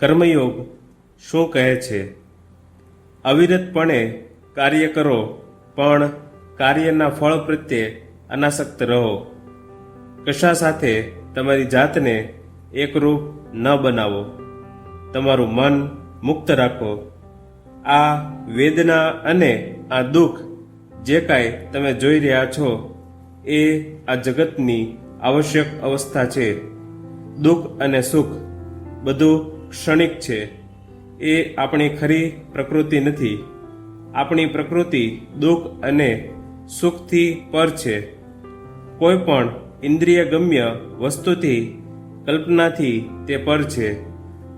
કર્મયોગ શું કહે છે? અવિરતપણે કાર્ય કરો, પણ કાર્યના ફળ પ્રત્યે અનાસક્ત રહો. કશા સાથે તમારી જાતને એકરૂપ ન બનાવો. તમારું મન મુક્ત રાખો. આ વેદના અને આ દુઃખ જે કાંઈ તમે જોઈ રહ્યા છો, એ આ જગતની આવશ્યક અવસ્થા છે. દુઃખ અને સુખ બધું ક્ષણિક છે. એ આપણી ખરી પ્રકૃતિ નથી. આપણી પ્રકૃતિ દુઃખ અને સુખથી પર છે. કોઈ પણ ઇન્દ્રિય ગમ્ય વસ્તુથી, કલ્પનાથી તે પર છે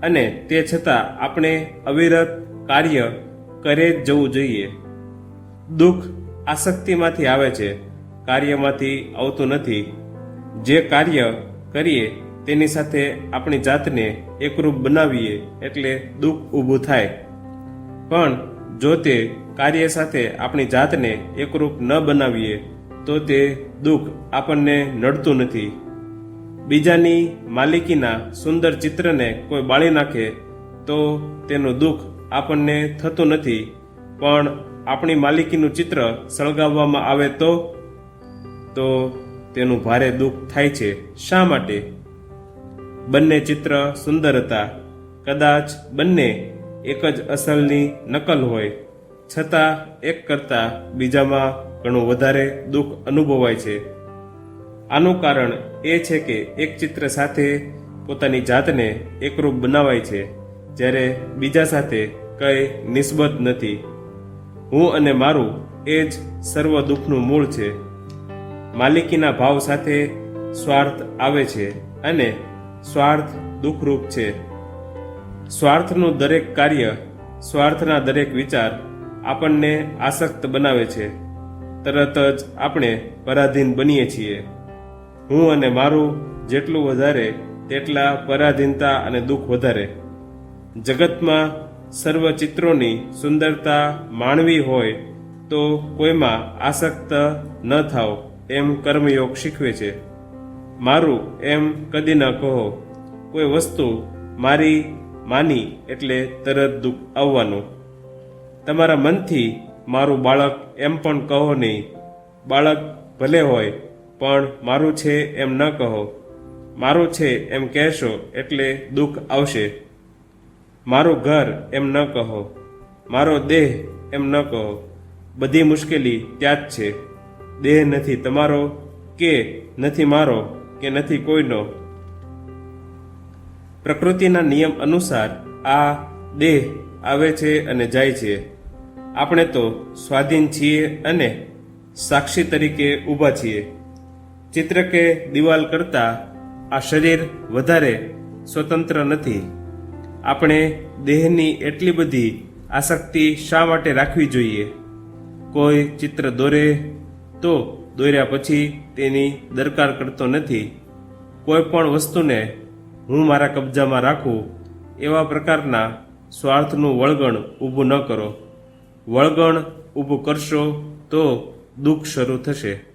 અને તે છતાં આપણે અવિરત કાર્ય કરે જ જવું જોઈએ. દુઃખ આસક્તિમાંથી આવે છે. કાર્યમાંથી આવતું નથી. જે કાર્ય કરીએ તેની સાથે આપણી જાતને એકરૂપ બનાવીએ એટલે દુઃખ ઊભું થાય. પણ જો તે કાર્ય સાથે આપણી જાતને એકરૂપ ન બનાવીએ, તો તે દુઃખ આપણને નડતું નથી. બીજાની માલિકીના સુંદર ચિત્રને કોઈ બાળી નાખે, તો તેનું દુઃખ આપણને થતું નથી. પણ આપણી માલિકીનું ચિત્ર સળગાવવામાં આવે તો તો તેનું ભારે દુઃખ થાય છે. શા માટે? બંને ચિત્ર સુંદર હતા. કદાચ બંને એક જ અસલની નકલ હોય. છતાં એક કરતાં બીજામાં ઘણું વધારે દુઃખ અનુભવાય છે. આનું કારણ એ છે કે એક ચિત્ર સાથે પોતાની જાતને એકરૂપ બનાવાય છે, જ્યારે બીજા સાથે કંઈ નિસ્બત નથી. હું અને મારું એ જ સર્વ દુઃખનું મૂળ છે. માલિકીના ભાવ સાથે સ્વાર્થ આવે છે અને સ્વાર્થ દુઃખરૂપ છે. સ્વાર્થનું દરેક કાર્ય, સ્વાર્થના દરેક વિચાર આપણને આસક્ત બનાવે છે. તરત જ આપણે પરાધીન બનીએ છીએ. હું અને મારું જેટલું વધારે તેટલા પરાધીનતા અને દુઃખ વધારે. જગતમાં સર્વ ચિત્રોની સુંદરતા માણવી હોય તો કોઈમાં આસક્ત ન થાવ એમ કર્મયોગ શીખવે છે. મારું એમ કદી ન કહો. કોઈ વસ્તુ મારી માની એટલે તરત દુઃખ આવવાનું. તમારા મનથી મારું બાળક એમ પણ કહો નહીં. બાળક ભલે હોય, પણ મારું છે એમ ન કહો. મારું છે એમ કહેશો એટલે દુઃખ આવશે. મારું ઘર એમ ન કહો. મારો દેહ એમ ન કહો. બધી મુશ્કેલી ત્યાં જ છે. દેહ નથી તમારો કે નથી મારો? કે નથી કોઈનો. પ્રકૃતિના નિયમ અનુસાર આ દેહ આવે છે અને જાય છે. આપણે તો સ્વાધીન છીએ અને સાક્ષી તરીકે ઊભા છીએ. ચિત્ર કે દિવાલ કરતાં આ શરીર વધારે સ્વતંત્ર નથી. આપણે દેહની એટલી બધી આસક્તિ શા માટે રાખવી જોઈએ? કોઈ ચિત્ર દોરે તો દોર્યા પછી તેની દરકાર કરતો નથી. કોઈ પણ વસ્તુને હું મારા કબજામાં રાખું, એવા પ્રકારના સ્વાર્થનું વળગણ ઊભું ન કરો. વળગણ ઊભું કરશો તો દુઃખ શરૂ થશે.